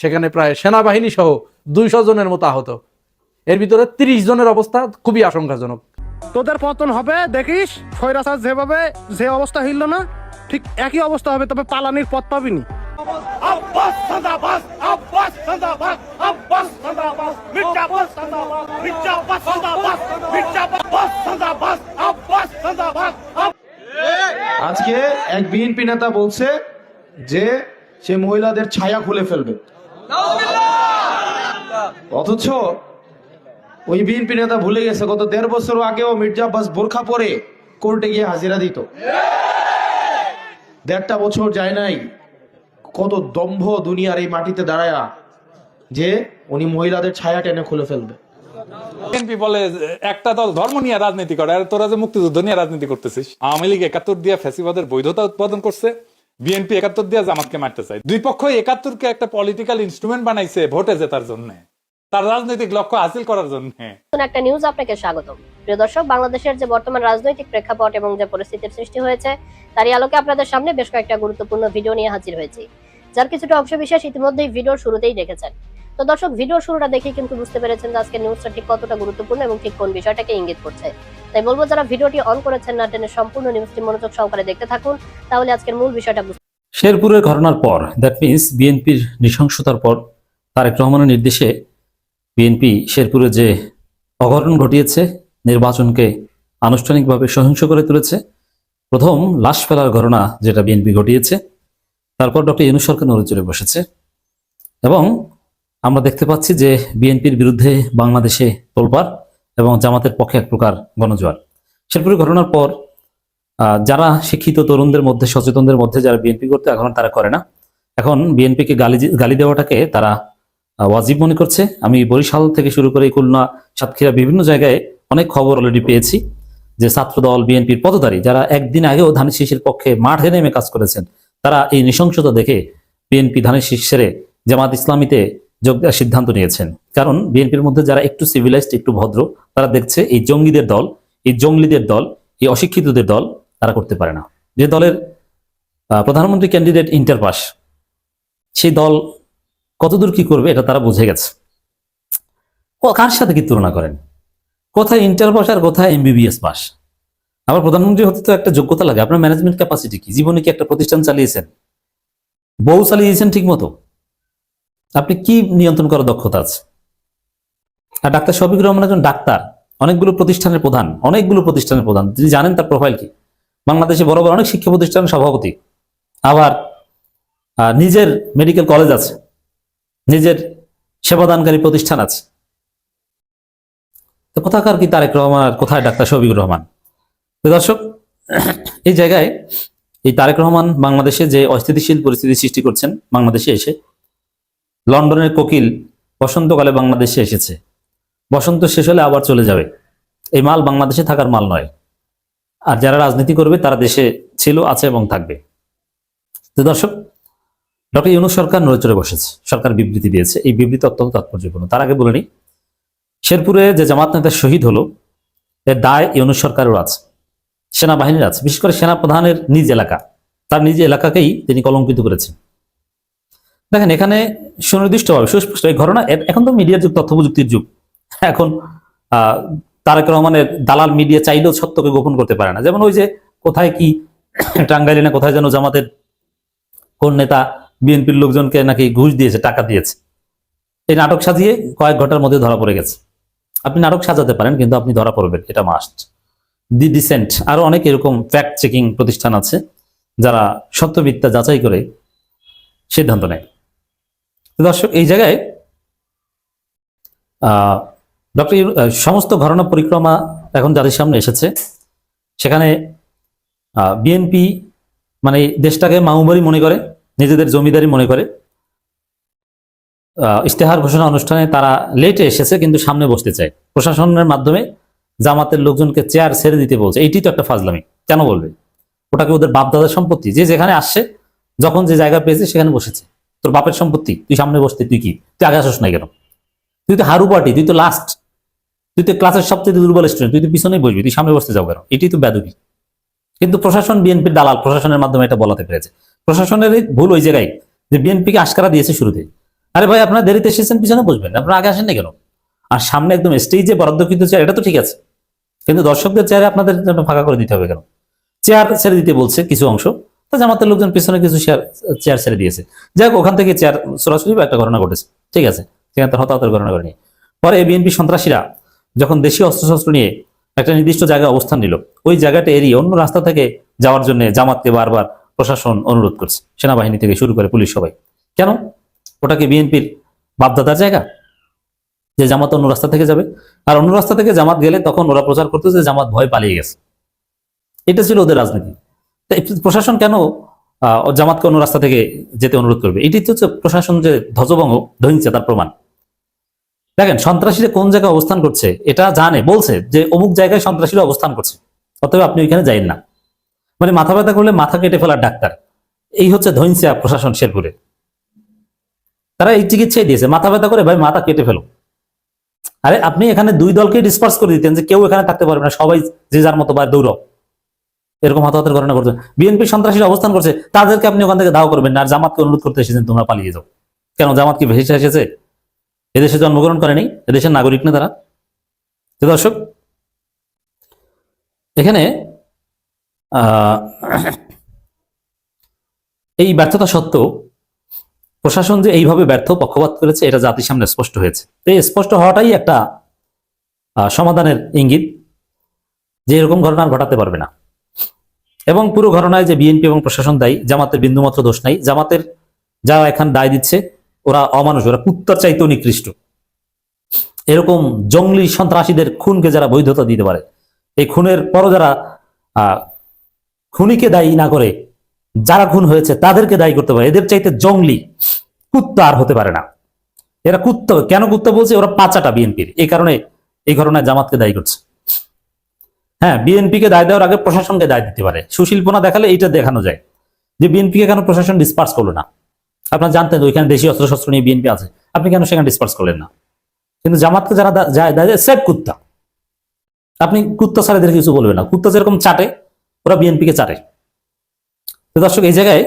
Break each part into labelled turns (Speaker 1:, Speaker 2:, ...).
Speaker 1: সেখানে প্রায় সেনাবাহিনী সহ দুইশো জনের মতো আহত। এর ভিতরে তিরিশ জনের অবস্থা খুবই আশঙ্কাজনক।
Speaker 2: তোদের পতন হবে দেখিস? খৈরাসার যেভাবে যে অবস্থা হইল না ঠিক একই অবস্থা হবে তবে পালানির পথ পাবিনি।
Speaker 3: আজকে এক বিএনপি নেতা বলছে যে সে মহিলাদের ছায়া খুলে ফেলবে। অথচ ওই বিএনপি নেতা ভুলে গেছে, গত দেড় বছর আগেও মির্জা আব্বাস বোরখা পরে কোর্টে গিয়ে হাজিরা দিত। দেড়টা বছর যায় নাই, কত দম্ভ দুনিয়ার এই মাটিতে দাঁড়ায় যে উনি মহিলাদের ছায়া টেনে খুলে ফেলবে।
Speaker 4: বিএনপি বলে একটা দল ধর্ম নিয়ে রাজনীতি করে, আর তোরা যে মুক্তিযুদ্ধ নিয়ে রাজনীতি করতেছিস। আওয়ামী লীগ একাত্তর দিয়ে ফ্যাসিবাদের বৈধতা উৎপাদন করছে। বিএনপি একাত্তর দিয়ে জামাতকে মারতে চায়। দুই পক্ষই একাত্তরকে একটা পলিটিক্যাল ইনস্ট্রুমেন্ট বানাইছে ভোটে জেতার জন্য। তার রাজনৈতিক লক্ষ্য হাসিল করার জন্য।
Speaker 5: একটা নিউজ আপনাকে স্বাগত প্রিয় দর্শক, বাংলাদেশের যে বর্তমান রাজনৈতিক প্রেক্ষাপট এবং যে পরিস্থিতির সৃষ্টি হয়েছে, তারই আলোকে আপনাদের সামনে বেশ কয়েকটা গুরুত্বপূর্ণ ভিডিও নিয়ে হাজির হয়েছি। যার কিছুটা অংশ বিশেষ ইতিমধ্যেই ভিডিওর শুরুতেই দেখেছেন। তো দর্শক ভিডিওর শুরুটা দেখে কিন্তু বুঝতে পেরেছেন যে আজকে নিউজটা ঠিক কতটা গুরুত্বপূর্ণ এবং ঠিক কোন বিষয়টাকে ইঙ্গিত করছে। তাই বলব, যারা ভিডিওটি অন করেছেন না টেনে সম্পূর্ণ নিউজটি মনোযোগ সহকারে দেখতে থাকুন, তাহলে আজকের মূল বিষয়টা বুঝতে
Speaker 6: শেরপুরের ঘটনার পর দ্যাট মিনস বিএনপির নৃশংসতার পর, তারেক রহমানের নির্দেশে বিএনপি শেরপুরে যে অঘটন ঘটিয়েছে, নির্বাচনকে আনুষ্ঠানিকভাবে সহিংস করে তুলেছে, প্রথম লাশ ফেলার ঘটনা যেটা বিএনপি ঘটিয়েছে, তারপর ডক্টর ইনু সরকার নড়ে বসেছে এবং আমরা দেখতে পাচ্ছি যে বিএনপির বিরুদ্ধে বাংলাদেশে তোলপাড় এবং জামাতের পক্ষে এক প্রকার গণজোয়ার। শেরপুরের ঘটনার পর যারা শিক্ষিত তরুণদের মধ্যে, সচেতনদের মধ্যে যারা বিএনপি করতে, এখন তারা করে না। এখন বিএনপিকে গালি গালি দেওয়াটাকে তারা ওয়াজিব মনে করছে। আমি বরিশাল থেকে শুরু করে খুলনা, সাতক্ষীরা বিভিন্ন জায়গায় অনেক খবর অলরেডি পেয়েছি যে ছাত্রদল, বিএনপির পদধারী যারা একদিন আগেও ধানের শীষের পক্ষে মাঠে নেমে কাজ করেছেন, তারা এই নৃশংসতা দেখে বিএনপি ধানের শীষ জামাত ইসলামীতে যোগ দেওয়ার সিদ্ধান্ত নিয়েছেন। কারণ বিএনপির মধ্যে যারা একটু সিভিলাইজড একটু ভদ্র, তারা দেখছে এই জঙ্গিদের দল, এই জঙ্গলিদের দল, এই অশিক্ষিতদের দল তারা করতে পারে না। যে দলের প্রধানমন্ত্রী ক্যান্ডিডেট ইন্টার পাস সেই দল কতদূর কি করবে এটা তারা বুঝে গেছে। কার সাথে কি তুলনা করেন? কোথায় ইন্টার পাস আর কোথায় এমবিবিএস পাস আবার প্রধানমন্ত্রী হতে তো একটা যোগ্যতা লাগে। আপনার ম্যানেজমেন্ট ক্যাপাসিটি কি? জীবনে কি একটা প্রতিষ্ঠান চালিয়েছেন? বউ চালিয়েছেন ঠিক মতো আপনি কি নিয়ন্ত্রণ করার দক্ষতা আছে? আর ডাক্তার শফিকুর রহমান একজন ডাক্তার, অনেকগুলো প্রতিষ্ঠানের প্রধান, অনেকগুলো প্রতিষ্ঠানের প্রধান। তিনি জানেন তার প্রোফাইল কি? বাংলাদেশে বড় বড় অনেক শিক্ষা প্রতিষ্ঠানের সভাপতি। আবার নিজের মেডিকেল কলেজ আছে, নিজের সেবাদানকারী প্রতিষ্ঠান আছে। তো কোথাকার কি তারেক রহমান আর কোথায় ডাক্তার শফিকুর রহমান? দর্শক, এই জায়গায় এই তারেক রহমান বাংলাদেশে যে অস্থিতিশীল পরিস্থিতি সৃষ্টি করছেন, বাংলাদেশে এসে লন্ডনের কোকিল বসন্তকালে বাংলাদেশে এসেছে। বসন্ত শেষ হলে আবার চলে যাবে। এই মাল বাংলাদেশে থাকার মাল নয়। আর যারা রাজনীতি করবে, তারা দেশে ছিল, আছে এবং থাকবে। তো দর্শক, ডক্টর ইউনুস সরকার নড়েচড়ে বসেছে। সরকার বিবৃতি দিয়েছে। এই বিবৃতি অত্যন্ত তাৎপর্যপূর্ণ। তার আগে বলে নিই, শেরপুরে যে জামাত নেতা শহীদ হলো, এর দায় ইউনুস সরকারের আছে। সেনাবাহিনীর আছে। বিশেষ করে সেনা প্রধানের নিজ এলাকা। তার নিজ এলাকাকেই তিনি কলঙ্কিত করেছেন। দেখেন, এখানে সুনির্দিষ্টভাবে সুস্পষ্ট এই ঘটনা এখন তো মিডিয়ার যুগ তথ্য প্রযুক্তির যুগ। এখন তারেক রহমানের দালাল মিডিয়া চাইলেও সত্যকে গোপন করতে পারে না। যেমন ওই যে কোথায় কি টাঙ্গাইলে না কোথায় যেন জামাতের কোন নেতা বিএনপির লোকজনকে নাকি ঘুষ দিয়েছে, টাকা দিয়েছে। এই নাটক সাজিয়ে কয়েক ঘণ্টার মধ্যে ধরা পড়ে গেছে। আপনি নাটক সাজাতে পারেন, কিন্তু আপনি ধরা পড়বেন, এটা মাস্ট দি ডিসেন্ট আরও অনেক এরকম ফ্যাক্ট চেকিং প্রতিষ্ঠান আছে, যারা সত্যবিদ্যা যাচাই করে সিদ্ধান্ত নেয়। দর্শক, এই জায়গায় ডক্টর সমস্ত ঘটনা পরিক্রমা এখন যাদের সামনে এসেছে, সেখানে বিএনপি মানে দেশটাকে মামুবাড়ি মনে করে, নিজেদের জমিদারি মনে করে ইশতেহার ঘোষণা অনুষ্ঠানে তারা লেটে এসেছে, কিন্তু সামনে বসতে চায়। প্রশাসনের মাধ্যমে জামাতের লোকজনকে চেয়ার ছেড়ে দিতে বলছে। এইটি তো একটা ফাজলামি, কেন বলবে? ওটাকে ওদের বাপ দাদার সম্পত্তি, যে যেখানে আসছে, যখন যে জায়গা পেয়েছে, সেখানে বসেছে। তোর বাপের সম্পত্তি, তুই সামনে বসতে, তুই কি? তুই আগে আসস না কেন? তুই তো হারু পার্টি তুই তো লাস্ট তুই তো ক্লাসের সবচেয়ে দুর্বল স্টুডেন্ট তুই তো পিছনেই বসবি, তুই সামনে বসতে যাও কেন? এটি তো বেদবি কিন্তু প্রশাসন বিএনপির দালাল, প্রশাসনের মাধ্যমে এটা বলাতে পেরেছে। প্রশাসনের ভুল ওই জায়গায় যে বিএনপিকে আশকারা দিয়েছে শুরুতে। আরে ভাই, আপনারা দেরিতে এসেছেন, পিছনে বসবেন, আপনারা আগে আসেন না কেন? আর সামনে একদম স্টেজে বরাদ্দকৃত চেয়ার এটা তো ঠিক আছে। কিন্তু দর্শকদের চেয়ারে আপনাদের জন্য ফাঁকা করে দিতে হবে কেন? চেয়ার ছেড়ে দিতে বলছে কিছু অংশ। জামাতের লোকজন পিছনে কিছু চেয়ার ছেড়ে দিয়েছে। যাই ওখান থেকে চেয়ার সরাসরি বা একটা ঘটনা ঘটেছে। ঠিক আছে? সেখানে তো হতাহতের ঘটনা ঘটেনি। পরে বিএনপি সন্ত্রাসীরা যখন দেশীয় অস্ত্রশস্ত্র নিয়ে একটা নির্দিষ্ট জায়গায় অবস্থান নিল, ওই জায়গাটা এড়িয়ে অন্য রাস্তা থেকে যাওয়ার জন্য জামাতকে বারবার প্রশাসন অনুরোধ করছে। সেনাবাহিনী থেকে শুরু করে পুলিশ সবাই। কেন? ওটা কি বিএনপির বাপদাদার জায়গা? যে জামাত অন্য রাস্তা থেকে যাবে। আর অন্য রাস্তা থেকে জামাত গেলে তখন ওরা প্রচার করতে যে জামাত ভয় পালিয়ে গেছে। এটা ছিল ওদের রাজনীতি। প্রশাসন কেন জামাতকে অন্য রাস্তা থেকে যেতে অনুরোধ করবে? এটি হচ্ছে প্রশাসন যে ধ্বজভঙ্গ ধরিছে তার প্রমাণ। দেখেন, সন্ত্রাসীরা কোন জায়গায় অবস্থান করছে, এটা জানে, বলছে যে অমুক জায়গায় সন্ত্রাসীরা অবস্থান করছে। অতএব আপনি ওইখানে যাইন না। মানে মাথা ব্যথা করলে মাথা কেটে ফেলার ডাক্তার। এই হচ্ছে ধৈনসিয়া প্রশাসন শেরপুরে। তারা এই চিকিৎসাই দিয়েছে। মাথা ব্যথা করে, ভাই, মাথা কেটে ফেলো। আরে, আপনি এখানে দুই দলকে ডিসপার্স করে দিতেন যে কেউ এখানে থাকতে পারবে না। সবাই যে যার মতো বা দৌড় এরকম হতাহতের ঘটনা করছে বিএনপি সন্ত্রাসীরা অবস্থান করছে, তাদেরকে আপনি ওখান থেকে দাও করবেন না। আর জামাতকে অনুরোধ করতে এসেছেন, তোমরা পালিয়ে যাও। কেন, জামাত কি ভেসে এসেছে? এদেশে জন্মগ্রহণ করেনি? এদেশের নাগরিক না তারা? দর্শক, এখানে এই ব্যর্থতা সত্ত্বেও প্রশাসন যে এইভাবে ব্যর্থ পক্ষপাত করেছে, এটা জাতির সামনে স্পষ্ট হয়েছে। তো এই স্পষ্ট হওয়াটাই একটা সমাধানের ইঙ্গিত, যে এরকম ঘটনা ঘটাতে পারবে না। এবং পুরো ঘটনায় যে বিএনপি এবং প্রশাসন দায়ী, জামাতের বিন্দুমাত্র দোষ নাই। জামাতের যারা এখন দায় দিচ্ছে, ওরা অমানুষ, ওরা কুত্তার চাইতেও নিকৃষ্ট। এরকম জঙ্গলি সন্ত্রাসীদের খুনকে যারা বৈধতা দিতে পারে, এই খুনের পরও যারা খুনিকে দায়ী না করে, যারা খুন হয়েছে তাদেরকে দায়ী করতে পারে। এদের চাইতে জঙ্গলি কুত্তা আর হতে পারে না। এরা কুত্তা, কেন কুত্তা বলছে? ওরা পাচাটা বিএনপির। এই কারণে এই ঘটনায় জামাতকে দায়ী করছে। হ্যাঁ বিএনপিকে দায় দেওয়ার আগে প্রশাসনকে দায় দিতে পারে। সুশীলপনা দেখালে এইটা দেখানো যায় যে বিএনপিকে কেন প্রশাসন ডিসপার্স করল না। আপনারা জানতেন ওইখানে দেশীয় অস্ত্রশস্ত্র নিয়ে বিএনপি আছে। আপনি কেন সেখানে ডিসপার্স করলেন না? কিন্তু জামাতকে যারা যায় দায় দেয় সেফ কুত্তা। আপনি কুত্তা এদের কিছু বলবেন না। কুত্তা যেরকম চাটে, ওরা বিএনপিকে চাটে। তো দর্শক, এই জায়গায়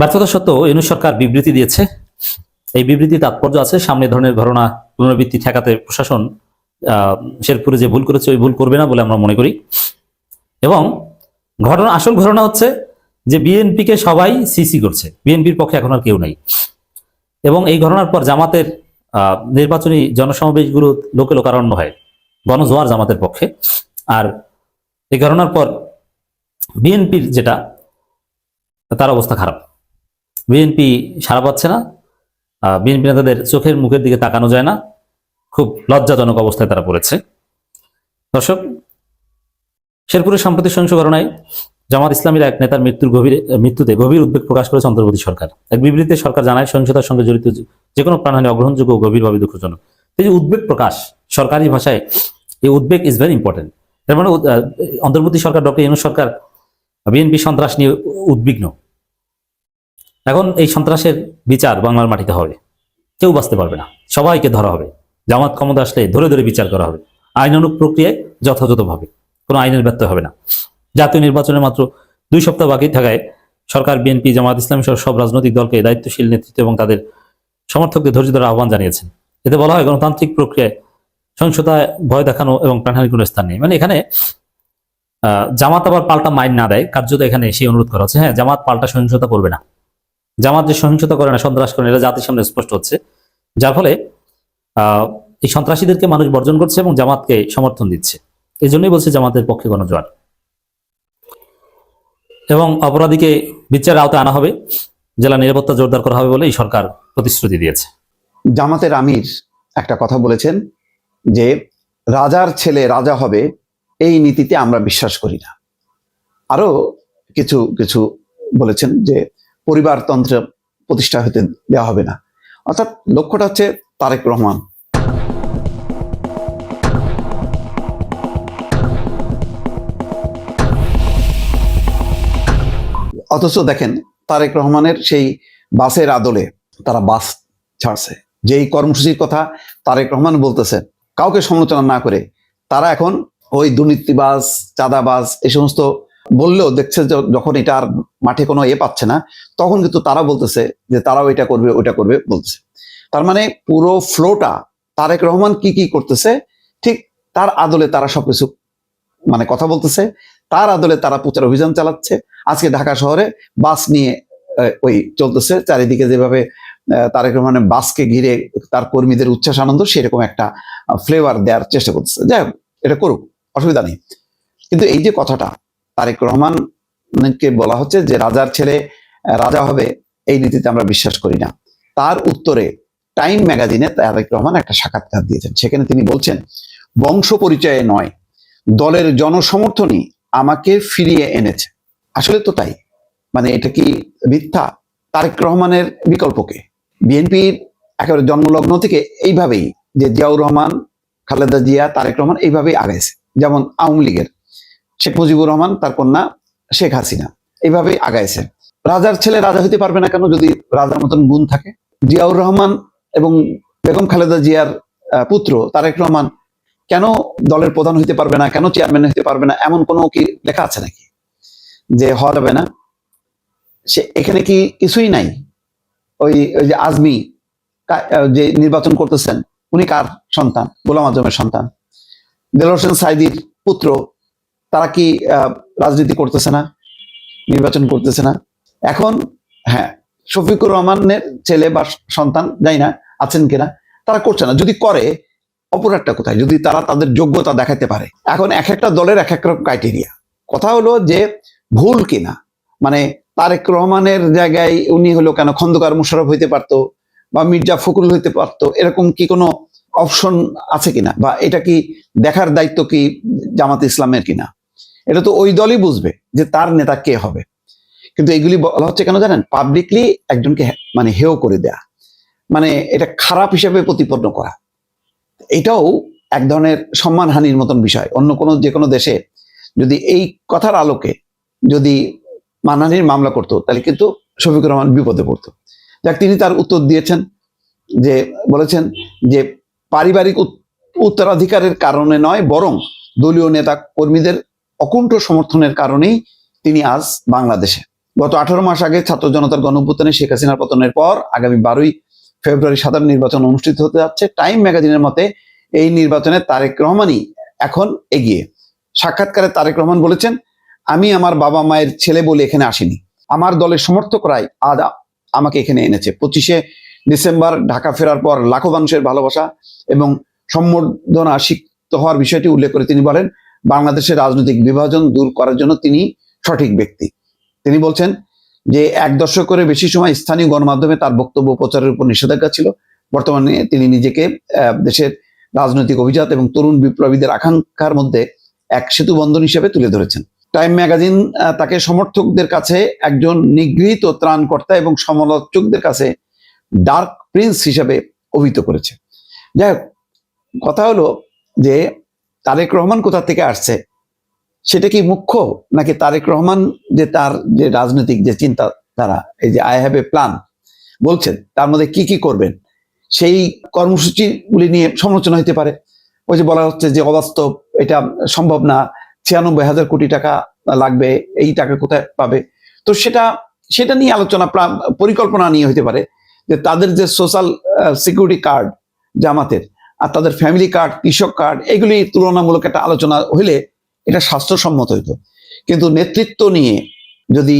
Speaker 6: ব্যর্থতা সত্ত্বেও ইউনুস সরকার বিবৃতি দিয়েছে। এই বিবৃতি তাৎপর্য আছে। সামনে ধরনের ঘটনা পুনরাবৃত্তি ঠেকাতে প্রশাসন শেরপুরে যে ভুল করেছে, ওই ভুল করবে না বলে আমরা মনে করি। এবং ঘটনা, আসল ঘটনা হচ্ছে যে বিএনপিকে সবাই সিসি করছে। বিএনপির পক্ষে এখন আর কেউ নাই। এবং এই ঘটনার পর জামাতের নির্বাচনী জনসমাবেশগুলো লোকে লোকারণ্য হয়। গণজোয়ার জামাতের পক্ষে। আর এই ঘটনার পর বিএনপির যেটা, তার অবস্থা খারাপ। বিএনপি সারা পাচ্ছে না। বিএনপি নেতাদের চোখের মুখের দিকে তাকানো যায় না। খুব লজ্জাজনক অবস্থায় তারা পড়েছে। দর্শক, শেরপুরের সাম্প্রতিক সহিংস ঘটনায় জামাত ইসলামীর এক নেতার মৃত্যুর গভীর, মৃত্যুতে গভীর উদ্বেগ প্রকাশ করেছে অন্তর্বর্তী সরকার। এক বিবৃতিতে সরকার জানায়, সহিংসতার সঙ্গে জড়িত যে- কোনো প্রাণহানি অগ্রহণযোগ্য ও গভীরভাবে দুঃখজনক। এই যে উদ্বেগ প্রকাশ সরকারি ভাষায়, এই উদ্বেগ ইজ ভেরি ইম্পর্টেন্ট এর মানে অন্তর্বর্তী সরকার ডক্টর ইউনুস সরকার, বিএনপি সন্ত্রাস নিয়ে উদ্বিগ্ন। এখন এই সন্ত্রাসের বিচার বাংলার মাটিতে হবে। কেউ বাঁচতে পারবে না। সবাইকে ধরা হবে। জামাত ক্ষমতা আসলে ধরে ধরে বিচার করা হবে। আইনানুগ প্রক্রিয়ায় যথাযথভাবে। কোনো আইনের ব্যর্থ হবে না। জাতীয় নির্বাচনের মাত্র দুই সপ্তাহ বাকি থাকায় সরকার বিএনপি জামাত ইসলামী সহ সব রাজনৈতিক দলকে দায়িত্বশীল নেতৃত্ব এবং তাদের সমর্থকদের ধৈর্য ধরার আহ্বান জানিয়েছেন। এতে বলা হয় গণতান্ত্রিক প্রক্রিয়ায় সহিংসতায় ভয় দেখানো এবং প্রাণহানির কোনো স্থান নেই। মানে এখানে জামাত আবার পাল্টা মাইন না দেয়। কার্যত এখানে সেই অনুরোধ করা হচ্ছে। হ্যাঁ জামাত পাল্টা সহিংসতা করবে না। জামাত যে সহিংসতা করে না সন্ত্রাস করে না, এটা জাতির সামনে স্পষ্ট হচ্ছে। যার ফলে এই সন্ত্রাসীদেরকে মানুষ বর্জন করছে এবং জামাতকে সমর্থন দিচ্ছে। এই জন্যই বলছে জামাতের পক্ষে গণজোয়ার। এবং অপরাধীকে বিচারের আওতায় আনা হবে, জেলা নিরাপত্তা জোরদার করা হবে বলে এই সরকার প্রতিশ্রুতি দিয়েছে।
Speaker 7: জামাতের আমির একটা কথা বলেছেন যে, রাজার ছেলে রাজা হবে, এই নীতিতে আমরা বিশ্বাস করি না। আরও কিছু কিছু বলেছেন যে, পরিবারতন্ত্র প্রতিষ্ঠা হতে দেওয়া হবে না। অর্থাৎ লক্ষ্যটা হচ্ছে তারেক রহমান। অথচ দেখেন, তারেক রহমানের সেই বাসের আদলে তারা বাস ছাড়ছে। যেই কর্মসূচির কথা তারেক রহমান বলতেছেন কাউকে সমালোচনা না করে, তারা এখন ওই দুর্নীতিবাজ, চাঁদাবাজ এই সমস্ত বললেও দেখছে যখন এটা আর মাঠে কোনো এ পাচ্ছে না, তখন কিন্তু তারা বলতেছে যে তারাও এটা করবে, ওইটা করবে বলতেছে। তার মানে পুরো ফ্লোটা তারেক রহমান কি কি করতেছে ঠিক তার আদলে তারা সবকিছু মানে কথা বলতেছে তার আদলে তারা প্রচার অভিযান চালাচ্ছে আজকে ঢাকা শহরে বাস নিয়ে ওই চলতেছে চারিদিকে যেভাবে তারেক রহমানের বাসকে ঘিরে তার কর্মীদের উচ্ছ্বাস আনন্দ সেরকম একটা ফ্লেভার দেওয়ার চেষ্টা করতেছে। যাই হোক, এটা করুক অসুবিধা নেই। কিন্তু এই যে কথাটা তারেক রহমানকে বলা হচ্ছে যে রাজার ছেলে রাজা হবে এই নীতিতে আমরা বিশ্বাস করি না। তার উত্তরে টাইম ম্যাগাজিনে তারেক রহমান একটা সাক্ষাৎকার দিয়েছেন। সেখানে তিনি বলছেন, বংশ পরিচয়ে নয়, দলের জনসমর্থনই আমাকে ফিরিয়ে এনেছে। আসলে তো তাই। মানে এটা কি মিথ্যা? তারেক রহমানের বিকল্পকে। বিএনপির একেবারে জন্মলগ্ন থেকে এইভাবেই যে জিয়াউর রহমান, খালেদা জিয়া, তারেক রহমান এইভাবেই আগাইছে। যেমন আওয়ামী লীগের শেখ মুজিবুর রহমান, তার কন্যা শেখ হাসিনা এইভাবেই আগাইছে। রাজার ছেলে রাজা হইতে পারবে না কেন যদি রাজার মতন গুণ থাকে? জিয়াউর রহমান এবং বেগম খালেদা জিয়ার পুত্র তারেক রহমান কেন দলের প্রধান হইতে পারবে না, কেন চেয়ারম্যান হইতে পারবে না, এমন কোনো কি লেখা আছে নাকি? যে হওয়া যাবে না। সে এখানে কি কিছুই নাই? ওই ওই যে আজমি যে নির্বাচন করতেছেন, উনি কার সন্তান? গোলাম আজমের সন্তান। দেল হোসেন সাইদির পুত্র, তারা কি রাজনীতি করতেছে না? নির্বাচন করতেছে না? এখন হ্যাঁ শফিকুর রহমানের ছেলে বা সন্তান যাই না আছেন কিনা? তারা করছে না। যদি করে অপরাধটা কোথায়? যদি তারা তাদের যোগ্যতা দেখাতে পারে। এখন এক একটা দলের এক এক রকম ক্রাইটেরিয়া কথা হলো যে, ভুল কিনা? মানে তারেক রহমানের জায়গায় উনি হলো কেন খন্দকার মুশারফ হইতে পারতো বা মির্জা ফখরুল হইতে পারতো? এরকম কি কোনো অপশন আছে কিনা? বা এটা কি দেখার দায়িত্ব কি জামাত ইসলামের কিনা? এটা তো ওই দলই বুঝবে যে তার নেতা কে হবে। কিন্তু এগুলি বলা হচ্ছে কেন জানেন? পাবলিকলি একজনকে মানে হেয় করে দেয়া। মানে এটা খারাপ হিসেবে প্রতিপন্ন করা। এটাও এক ধরনের সম্মানহানির মতন বিষয়। অন্য কোনো, যে কোনো দেশে যদি এই কথার আলোকে যদি মানহানির মামলা করতো, তাহলে কিন্তু শফিকুর রহমান বিপদে পড়তো। যাক, তিনি তার উত্তর দিয়েছেন যে, বলেছেন যে পারিবারিক উত- উত্তরাধিকারের কারণে নয়, বরং দলীয় নেতা কর্মীদের অকুণ্ঠ সমর্থনের কারণেই তিনি আজ বাংলাদেশে। গত আঠারো মাস আগে ছাত্র জনতার গণঅভ্যুত্থানে শেখ হাসিনার পতনের পর আগামী বারোই ফেব্রুয়ারি সাধারণ নির্বাচন অনুষ্ঠিত হতে যাচ্ছে। টাইম ম্যাগাজিনের মতে এই নির্বাচনে তারেক রহমানই এখন এগিয়ে। সাক্ষাৎকারে তারেক রহমান বলেছেন, আমি আমার বাবা মায়ের ছেলে বলে এখানে আসিনি। আমার দলের সমর্থকরাই আজ আমাকে এখানে এনেছে। পঁচিশে ডিসেম্বর ঢাকা ফেরার পর লাখো মানুষের ভালোবাসা এবং সম্বর্ধনা সিক্ত হওয়ার বিষয়টি উল্লেখ করে তিনি বলেন, বাংলাদেশের রাজনৈতিক বিভাজন দূর করার জন্য তিনি সঠিক ব্যক্তি। তিনি বলছেন যে এক দশকের বেশি সময় স্থানীয় গণমাধ্যমে তার বক্তব্য প্রচারের উপর নিষেধাজ্ঞা ছিল। বর্তমানে তিনি নিজেকে দেশের রাজনৈতিক অভিজাত এবং তরুণ বিপ্লবীদের আকাঙ্ক্ষার মধ্যে এক সেতু বন্ধন হিসেবে তুলে ধরেছেন। টাইম ম্যাগাজিন তাকে সমর্থকদের কাছে একজন নিগৃহীত ত্রাণকর্তা এবং সমালোচকদের কাছে ডার্ক প্রিন্স হিসেবে অভিহিত করেছে। যাই হোক, কথা হলো যে তারেক রহমান কোথা থেকে আসছে? সেটা কি মুখ্য? নাকি তারেক রহমান যে তার যে রাজনৈতিক যে চিন্তা তারা এই যে আই হ্যাভ এ প্ল্যান বলছেন, তার মধ্যে কি কি করবেন? সেই কর্মসূচিগুলি নিয়ে সমালোচনা হতে পারে। ওই যে বলা হচ্ছে যে অবাস্তব, এটা সম্ভব না, ছিয়ানব্বই হাজার কোটি টাকা লাগবে, এই টাকা কোথায় পাবে? তো সেটা সেটা নিয়ে আলোচনা পরিকল্পনা নিয়ে হতে পারে যে তাদের যে সোশ্যাল সিকিউরিটি কার্ড জামাতের আর তাদের ফ্যামিলি কার্ড কৃষক কার্ড এগুলি তুলনামূলক একটা আলোচনা হইলে এটা স্বাস্থ্যসম্মত হইতো। কিন্তু নেতৃত্ব নিয়ে যদি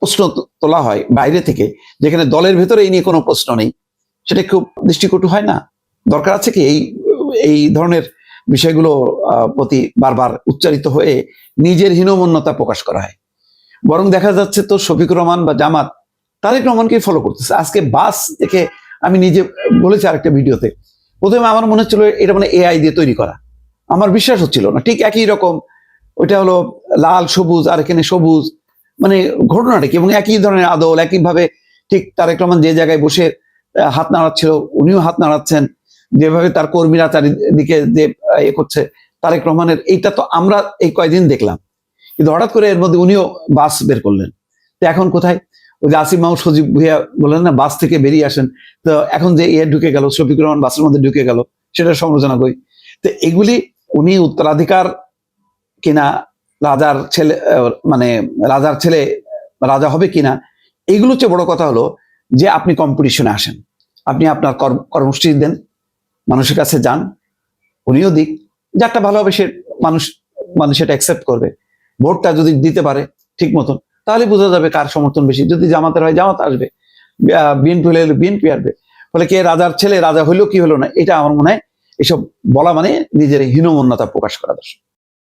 Speaker 7: প্রশ্ন তোলা হয় বাইরে থেকে, যেখানে দলের ভেতরে এই নিয়ে কোনো প্রশ্ন নেই, সেটা খুব দৃষ্টিকটু হয় না? দরকার আছে কি এই এই ধরনের বিষয়গুলো প্রতি বারবার উচ্চারিত হয়ে নিজের হীনমন্যতা প্রকাশ করা হয়। বরং দেখা যাচ্ছে তো শফিক রহমান বা জামাত, তারেক রহমানকে ফলো করতেছে। আজকে বাস দেখে আমি নিজে বলেছি আরেকটা ভিডিওতে, প্রথমে আমার মনে হচ্ছিল এটা মানে এআই দিয়ে তৈরি করা। আমার বিশ্বাস হচ্ছিল না। ঠিক একই রকম ওইটা হলো লাল, সবুজ, আর এখানে সবুজ। মানে ঘটনাটা কি? এবং একই ধরনের আদল, একইভাবে ঠিক তারেক রহমান যে জায়গায় বসে হাত নাড়াচ্ছিল, উনিও হাত নাড়াচ্ছেন। যেভাবে তার কর্মীরা চারিদিকে যে এ করছে, তারেক রহমানের, এইটা তো আমরা এই কয়দিন দেখলাম। কিন্তু হঠাৎ করে এর মধ্যে উনিও বাস বের করলেন। তো এখন কোথায়? ওই যে আসিম মাহমুদ সজীব ভুইয়া বললেন না, বাস থেকে বেরিয়ে আসেন। তো এখন যে ইয়ে ঢুকে গেল, শফিকুর রহমান বাসের মধ্যে ঢুকে গেল, সেটা সমালোচনা করি। তো এগুলি উনি উত্তরাধিকার কিনা রাজার ছেলে মানে রাজার ছেলে রাজা হবে কিনা এগুলো চেয়ে বড় কথা হলো যে আপনি কম্পিটিশনে আসেন। আপনি আপনার কর্ম, কর্মসূচি দেন, মানুষের কাছে যান, উনিও দিক, যারটা ভালো হবে সে মানুষ মানুষ সেটা অ্যাকসেপ্ট করবে। ভোটটা যদি দিতে পারে ঠিক মতন, তাহলে বোঝা যাবে কার সমর্থন বেশি। যদি জামাতের হয়, জামাত আসবে বিএনপি হলে বিএনপি আসবে। ফলে কে রাজার ছেলে, রাজা হইল কি হলো না, এটা আমার মনে হয় এসব বলা মানে নিজের হীনমন্যতা প্রকাশ করা দর্শক।